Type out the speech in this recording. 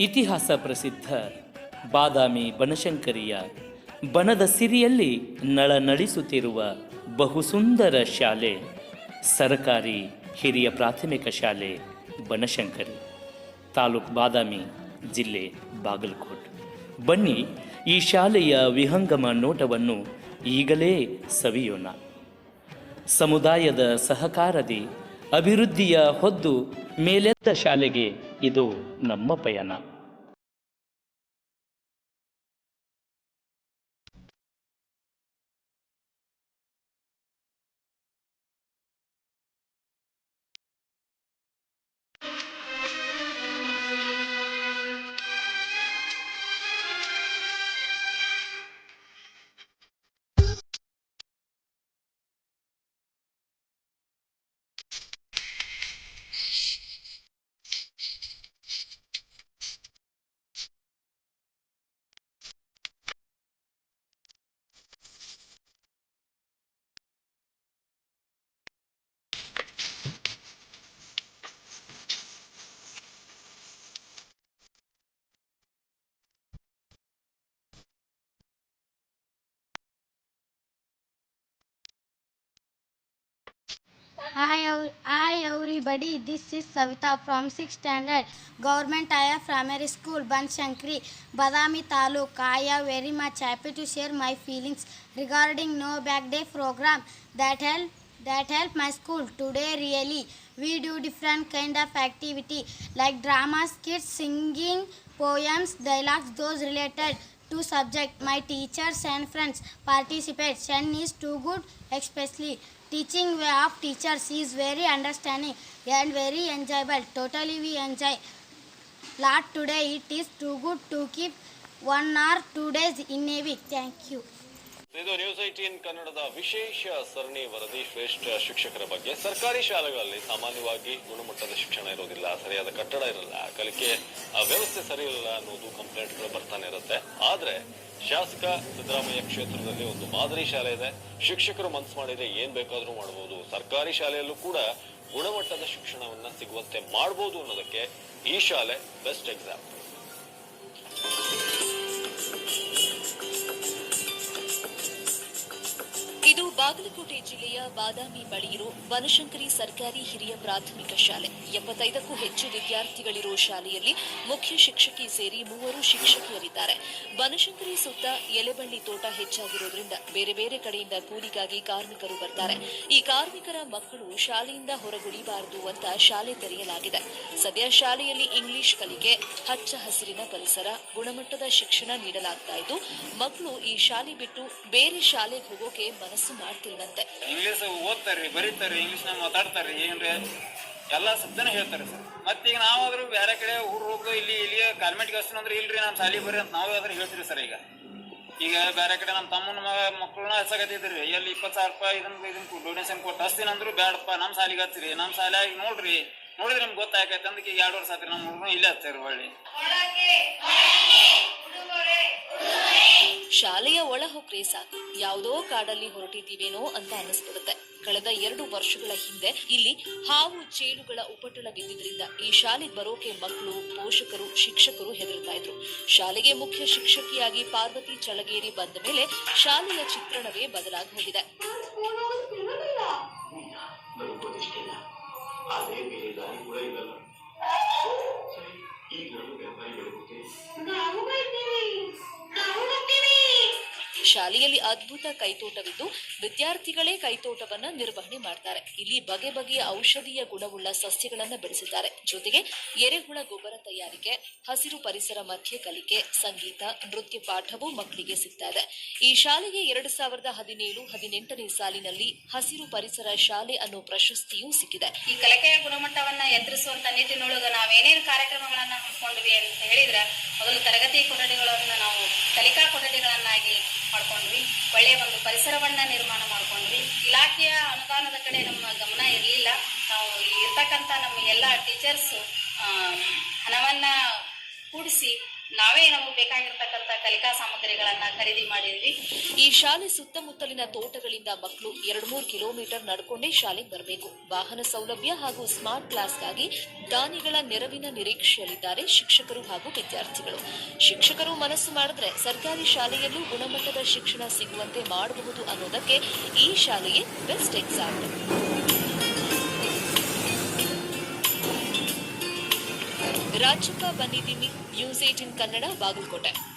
ಇತಿಹಾಸ ಪ್ರಸಿದ್ಧ ಬಾದಾಮಿ ಬನಶಂಕರಿಯ ಬನದ ಸಿರಿಯಲ್ಲಿ ನಳನಳಿಸುತ್ತಿರುವ ಬಹುಸುಂದರ ಶಾಲೆ, ಸರ್ಕಾರಿ ಹಿರಿಯ ಪ್ರಾಥಮಿಕ ಶಾಲೆ, ಬನಶಂಕರಿ, ತಾಲೂಕು ಬಾದಾಮಿ ಜಿಲ್ಲೆ ಬಾಗಲಕೋಟ್. ಬನ್ನಿ ಈ ಶಾಲೆಯ ವಿಹಂಗಮ ನೋಟವನ್ನು ಈಗಲೇ ಸವಿಯೋಣ. ಸಮುದಾಯದ ಸಹಕಾರದಿ ಅಭಿವೃದ್ಧಿಯ ಹೊದ್ದು ಮೇಲೆದ್ದ ಶಾಲೆಗೆ ಇದು ನಮ್ಮ ಪಯಣ. Hi, hi everybody. This is Savita from 6th standard Government Aya Primary School, Banshankri, Badami Taluk. I am very much happy to share my feelings regarding No Back Day program that help that help my school today. Really, we do different kind of activity like drama, skits, singing, poems, dialogues, those related to subject. My teachers and friends participate. Shen is too good, especially teaching way of teachers is very understanding and very enjoyable. Totally we enjoy. Lot today it is too good to keep one or two days in a week. Thank you. ಇದು news eighteen ಕನ್ನಡದ ವಿಶೇಷ ಸರಣಿ ವರದಿ ಶ್ರೇಷ್ಠ ಶಿಕ್ಷಕರ ಬಗ್ಗೆ. ಸರ್ಕಾರಿ ಶಾಲೆಗಳಲ್ಲಿ ಸಾಮಾನ್ಯವಾಗಿ ಗುಣಮಟ್ಟದ ಶಿಕ್ಷಣ ಇರೋದಿಲ್ಲ ಸರಿಯಾದ ಕಟ್ಟಡ ಇರಲ್ಲ. ಕಲಿಕೆ ವ್ಯವಸ್ಥೆ ಸರಿ ಇರಲ್ಲ ಅನ್ನೋದು ಕಂಪ್ಲೇಂಟ್ಗಳು ಬರ್ತಾನೆ ಇರುತ್ತೆ. ಆದ್ರೆ ಶಾಸಕ ಸಿದ್ದರಾಮಯ್ಯ ಕ್ಷೇತ್ರದಲ್ಲಿ ಒಂದು ಮಾದರಿ ಶಾಲೆ ಇದೆ. ಶಿಕ್ಷಕರು ಮನಸ್ಸು ಮಾಡಿದ್ರೆ ಏನ್ ಬೇಕಾದ್ರೂ ಮಾಡಬಹುದು ಸರ್ಕಾರಿ ಶಾಲೆಯಲ್ಲೂ ಕೂಡ ಗುಣಮಟ್ಟದ ಶಿಕ್ಷಣವನ್ನ ಸಿಗುವಂತೆ ಮಾಡಬಹುದು ಅನ್ನೋದಕ್ಕೆ ಈ ಶಾಲೆ ಬೆಸ್ಟ್ ಎಕ್ಸಾಂಪಲ್ ಬಾಗಲಕೋಟೆ ಜಿಲ್ಲೆಯ ಬಾದಾಮಿ ಬಳಿ ಇರೋ ಬನಶಂಕರಿ ಸರ್ಕಾರಿ ಹಿರಿಯ ಪ್ರಾಥಮಿಕ ಶಾಲೆ, ಎಪ್ಪತ್ತೈದಕ್ಕೂ ಹೆಚ್ಚು ವಿದ್ಯಾರ್ಥಿಗಳಿರೋ ಶಾಲೆಯಲ್ಲಿ ಮುಖ್ಯ ಶಿಕ್ಷಕಿ ಸೇರಿ ಮೂವರು ಶಿಕ್ಷಕಿಯರಿದ್ದಾರೆ. ಬನಶಂಕರಿ ಸುತ್ತ ಎಲೆಬಳ್ಳಿ ತೋಟ ಹೆಚ್ಚಾಗಿರೋದ್ರಿಂದ ಬೇರೆ ಬೇರೆ ಕಡೆಯಿಂದ ಕೂಲಿಗಾಗಿ ಕಾರ್ಮಿಕರು ಬರ್ತಾರೆ. ಈ ಕಾರ್ಮಿಕರ ಮಕ್ಕಳು ಶಾಲೆಯಿಂದ ಹೊರಗುಳಿಬಾರದು ಅಂತ ಶಾಲೆ ತೆರೆಯಲಾಗಿದೆ. ಸದ್ಯ ಶಾಲೆಯಲ್ಲಿ ಇಂಗ್ಲಿಷ್ ಕಲಿಕೆ, ಹಚ್ಚ ಹಸಿರಿನ ಪರಿಸರ, ಗುಣಮಟ್ಟದ ಶಿಕ್ಷಣ ನೀಡಲಾಗ್ತಾ ಇದ್ದು, ಮಕ್ಕಳು ಈ ಶಾಲೆ ಬಿಟ್ಟು ಬೇರೆ ಶಾಲೆಗೆ ಹೋಗೋಕೆ ಮನಸ್ಸು ಮಾಡ್ತಿಲ್ವಂತೆ ಇಂಗ್ಲೀಷ್ ಬರೀತಾರೆ ಬರೀತಾರ್ರಿ ಇಂಗ್ಲೀಷ್ನಾಗ ಮಾತಾಡ್ತಾರೆ ಏನ್ರಿ? ಎಲ್ಲ ಶಬ್ದನ ಹೇಳ್ತಾರೆ ಸರ್. ಮತ್ತೀಗ ನಾವಾದ್ರೂ ಬೇರೆ ಕಡೆ ಊರು ಹೋಗು ಇಲ್ಲಿ ಇಲ್ಲಿ ಕಾಲ್ಮೆಂಟ್ಗೆ ಹಸ್ತೀನಿ ಅಂದ್ರೆ ಇಲ್ರಿ ನಮ್ಮ ಶಾಲಿ ಬರ್ರಿ ಅಂತ ನಾವೇ ಆದ್ರೂ ಹೇಳ್ತೀರಿ ಸರ್ ಈಗ. ಈಗ ಬೇರೆ ಕಡೆ ನಮ್ಮ ತಮ್ಮನ ಮಗ ಮಕ್ಕಳನ್ನ ಹಚ್ಚಕತ್ತಿದ್ರಿ ಎಲ್ಲಿ ಇಪ್ಪತ್ತು ಸಾವಿರ ರೂಪಾಯಿ ಇದನ್ನ ಇದನ್ನ ಡೊನೇಷನ್ ಕೊಟ್ಟು ಹಸ್ತೀನಿ ಅಂದ್ರು ಬೇಡಪ್ಪ ನಮ್ಮ ಶಾಲಿಗೆ ಹಚ್ಚಿರಿ ನಮ್ಮ ಶಾಲ್ಯಾಗ ನೋಡ್ರಿ. ನೋಡಿದ್ರೆ ನಿಮ್ಗೆ ಗೊತ್ತಾಗೈತೆ ಅಂದ್ರೆ ಈಗ ಎರಡು ವರ್ಷ ಆತ್ರಿ ನಮ್ಮ ಹುಡುಗರು ಇಲ್ಲೇ ಹಚ್ಚಾರಿ ಹೊಳ್ಳಿ ಶಾಲೆಯ ಒಳ ಹೊಕ್ರೆ ಸಾಕು. ಯಾವುದೋ ಕಾಡಲ್ಲಿ ಹೊರಟಿದ್ದೀವೇನೋ ಅಂತ ಅನಿಸ್ಬಿಡುತ್ತೆ ಕಳೆದ ಎರಡು ವರ್ಷಗಳ ಹಿಂದೆ ಇಲ್ಲಿ ಹಾವು ಚೇಳುಗಳ ಉಪಟಳ ಬಿದ್ದಿದ್ರಿಂದ ಈ ಶಾಲೆಗೆ ಬರೋಕೆ ಮಕ್ಕಳು ಪೋಷಕರು ಶಿಕ್ಷಕರು ಹೆದರ್ತಾ ಇದ್ರು. ಶಾಲೆಗೆ ಮುಖ್ಯ ಶಿಕ್ಷಕಿಯಾಗಿ ಪಾರ್ವತಿ ಚಳಗೇರಿ ಬಂದ ಮೇಲೆ ಶಾಲೆಯ ಚಿತ್ರಣವೇ ಬದಲಾಗಿ ಹೋಗಿದೆ. ಈಗ ಶಾಲೆಯಲ್ಲಿ ಅದ್ಭುತ ಕೈತೋಟವಿದ್ದು ವಿದ್ಯಾರ್ಥಿಗಳೇ ಕೈತೋಟವನ್ನ ನಿರ್ವಹಣೆ ಮಾಡ್ತಾರೆ. ಇಲ್ಲಿ ಬಗೆ ಬಗೆಯ ಔಷಧೀಯ ಗುಣವುಳ್ಳ ಸಸ್ಯಗಳನ್ನು ಬೆಳೆಸಿದ್ದಾರೆ. ಜೊತೆಗೆ ಎರೆಹುಳ ಗೊಬ್ಬರ ತಯಾರಿಕೆ, ಹಸಿರು ಪರಿಸರ ಮಧ್ಯೆ ಕಲಿಕೆ, ಸಂಗೀತ, ನೃತ್ಯ ಪಾಠವೂ ಮಕ್ಕಳಿಗೆ ಸಿಗ್ತಾ ಇದೆ ಈ ಶಾಲೆಗೆ ಎರಡು ಸಾವಿರದ ಹದಿನೇಳು, ಹದಿನೆಂಟನೇ ಸಾಲಿನಲ್ಲಿ ಹಸಿರು ಪರಿಸರ ಶಾಲೆ ಅನ್ನೋ ಪ್ರಶಸ್ತಿಯೂ ಸಿಕ್ಕಿದೆ. ಈ ಕಲಿಕೆಯ ಗುಣಮಟ್ಟವನ್ನ ನಿಟ್ಟಿನೊಳಗೆ ನಾವು ನಾವೇನೇನು ಕಾರ್ಯಕ್ರಮಗಳನ್ನ ಹಮ್ಮಿಕೊಂಡ್ವಿ ಅಂತ ಹೇಳಿದ್ರೆ, ಮೊದಲು ತರಗತಿ ಕೊಠಡಿಗಳನ್ನ ನಾವು ಕಲಿಕಾ ಕೊಠಡಿಗಳನ್ನಾಗಿ ಮಾಡ್ಕೊಂಡ್ವಿ. ಒಳ್ಳೆಯ ಒಂದು ಪರಿಸರವನ್ನ ನಿರ್ಮಾಣ ಮಾಡ್ಕೊಂಡ್ವಿ. ಇಲಾಖೆಯ ಅನುದಾನದ ಕಡೆ ನಮ್ಮ ಗಮನ ಇರಲಿಲ್ಲ. ನಾವು ಇರ್ತಕ್ಕಂಥ ನಮ್ಮ ಎಲ್ಲ ಟೀಚರ್ಸ್ ಹಣವನ್ನ ಕೂಡಿಸಿ ನಾವೇ ನಮಗೆ ಬೇಕಾಗಿರ್ತಕ್ಕಂಥ ಕಲಿಕಾ ಸಾಮಗ್ರಿಗಳನ್ನ ಖರೀದಿ ಮಾಡಿದ್ವಿ. ಈ ಶಾಲೆ ಸುತ್ತಮುತ್ತಲಿನ ತೋಟಗಳಿಂದ ಮಕ್ಕಳು ಎರಡ್ ಮೂರು ಕಿಲೋಮೀಟರ್ ನಡ್ಕೊಂಡೇ ಶಾಲೆಗೆ ಬರಬೇಕು. ವಾಹನ ಸೌಲಭ್ಯ ಹಾಗೂ ಸ್ಮಾರ್ಟ್ ಕ್ಲಾಸ್ಗಾಗಿ ದಾನಿಗಳ ನೆರವಿನ ನಿರೀಕ್ಷೆಯಲ್ಲಿದ್ದಾರೆ ಶಿಕ್ಷಕರು ಹಾಗೂ ವಿದ್ಯಾರ್ಥಿಗಳು. ಶಿಕ್ಷಕರು ಮನಸ್ಸು ಮಾಡಿದ್ರೆ ಸರ್ಕಾರಿ ಶಾಲೆಯಲ್ಲೂ ಗುಣಮಟ್ಟದ ಶಿಕ್ಷಣ ಸಿಗುವಂತೆ ಮಾಡಬಹುದು ಅನ್ನೋದಕ್ಕೆ ಈ ಶಾಲೆಯೇ ಬೆಸ್ಟ್ ಎಕ್ಸಾಂಪಲ್. ರಾಜಪ್ಪ ಬಂದಿದ್ದೀನಿ. News eighteen Kannada Bagalkote.